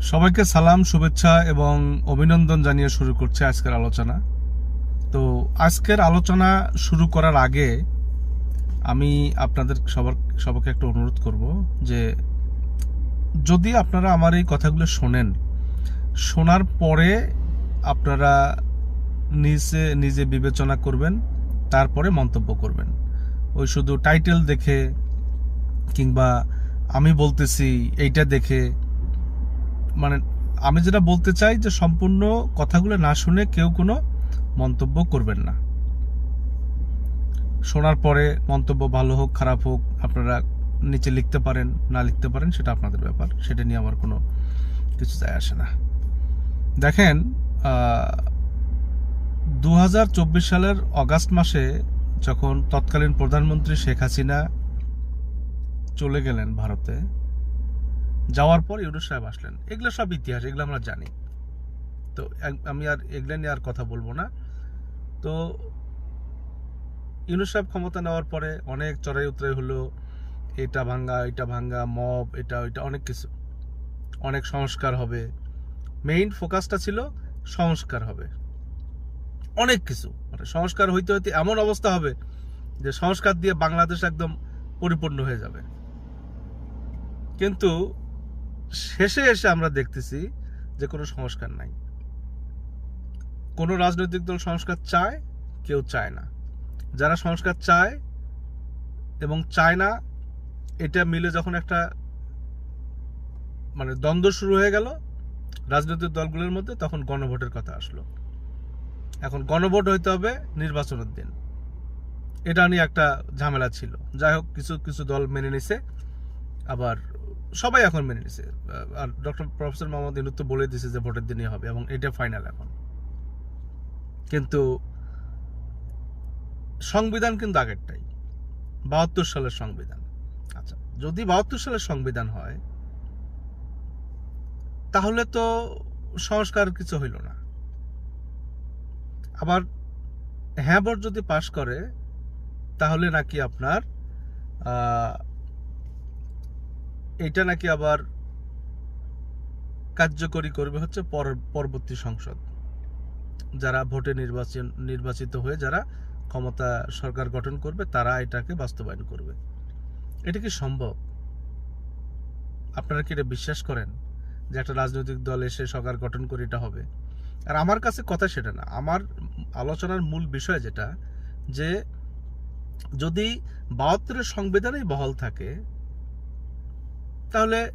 সবাইকে সালাম, শুভেচ্ছা এবং অভিনন্দন জানিয়ে শুরু করছে আজকের আলোচনা। তো আজকের আলোচনা শুরু করার আগে আমি আপনাদের সবার, সবাইকে একটা অনুরোধ করব যে যদি আপনারা আমার এই কথাগুলো শোনেন, শোনার পরে আপনারা নিজে নিজে বিবেচনা করবেন, তারপরে মন্তব্য করবেন। ওই শুধু টাইটেল দেখে কিংবা আমি বলতেছি এইটা দেখে মানে আমি যেটা বলতে চাই যে সম্পূর্ণ কথাগুলো না শুনে কেউ কোনো মন্তব্য করবেন না। শোনার পরে মন্তব্য ভালো হোক, খারাপ হোক, আপনারা নিচে লিখতে পারেন, না লিখতে পারেন, সেটা আপনাদের ব্যাপার। সেটা নিয়ে আমার কোনো কিছু যায় আসে না। দেখেন দু হাজার চব্বিশ সালের অগাস্ট মাসে যখন তৎকালীন প্রধানমন্ত্রী শেখ হাসিনা চলে গেলেন ভারতে যাওয়ার পর ইউনুস সাহেব আসলেন। এগুলো সব ইতিহাস, এগুলো আমরা জানি। তো আমি আর এগুলো নিয়ে আর কথা বলব না। তো ইউনুস সাহেব ক্ষমতা নেওয়ার পরে অনেক চড়াই উতরাই হলো। এটা ভাঙ্গা এটা ভাঙ্গা, মব, এটা, ওইটা, অনেক কিছু। অনেক সংস্কার হবে। মেইন ফোকাসটা ছিল সংস্কার হবে। অনেক কিছু। মানে সংস্কার হইতে হইতে এমন অবস্থা হবে যে সংস্কার দিয়ে বাংলাদেশ একদম পরিপূর্ণ হয়ে যাবে। কিন্তু শেষে এসে আমরা দেখতেছি যে কোনো সংস্কার নাই। কোনো রাজনৈতিক দল সংস্কার চায়, কেউ চায় না। যারা সংস্কার চায় এবং চায় না, এটা মিলে যখন একটা মানে দ্বন্দ্ব শুরু হয়ে গেল রাজনৈতিক দলগুলোর মধ্যে, তখন গণভোটের কথা আসলো। এখন গণভোট হইতে হবে নির্বাচনের দিন। এটা নিয়ে একটা ঝামেলা ছিল। যাই হোক, কিছু কিছু দল মেনে নিছে, আবার সবাই এখন মেনে নিছে। আর ডক্টর প্রফেসর মোহাম্মদ ইনুত তো বলে দিছে যে ভোটের দিনই হবে এবং এটা ফাইনাল এখন। কিন্তু সংবিধান কিন্তু আগেরটাই। বাহাত্তর সালের সংবিধান। আচ্ছা যদি বাহাত্তর সালের সংবিধান হয়, তাহলে তো সংস্কার কিছু হইল না। আবার হ্যাঁ ভোট যদি পাশ করে, তাহলে নাকি আপনার এটা নাকি আবার কার্যকরী করবে হচ্ছে পর- পরবর্তী সংসদ। যারা ভোটে নির্বাচন, নির্বাচিত হয়ে যারা ক্ষমতা সরকার গঠন করবে, তারা এটাকে বাস্তবায়ন করবে। এটা কি সম্ভব? আপনারা কি এটা বিশ্বাস করেন যে একটা রাজনৈতিক দল এসে সরকার গঠন করে এটা হবে? আর আমার কাছে কথা সেটা না। আমার আলোচনার মূল বিষয় যেটা, যে যদি বাহাত্তরের সংবিধানেই বহাল থাকে তাহলে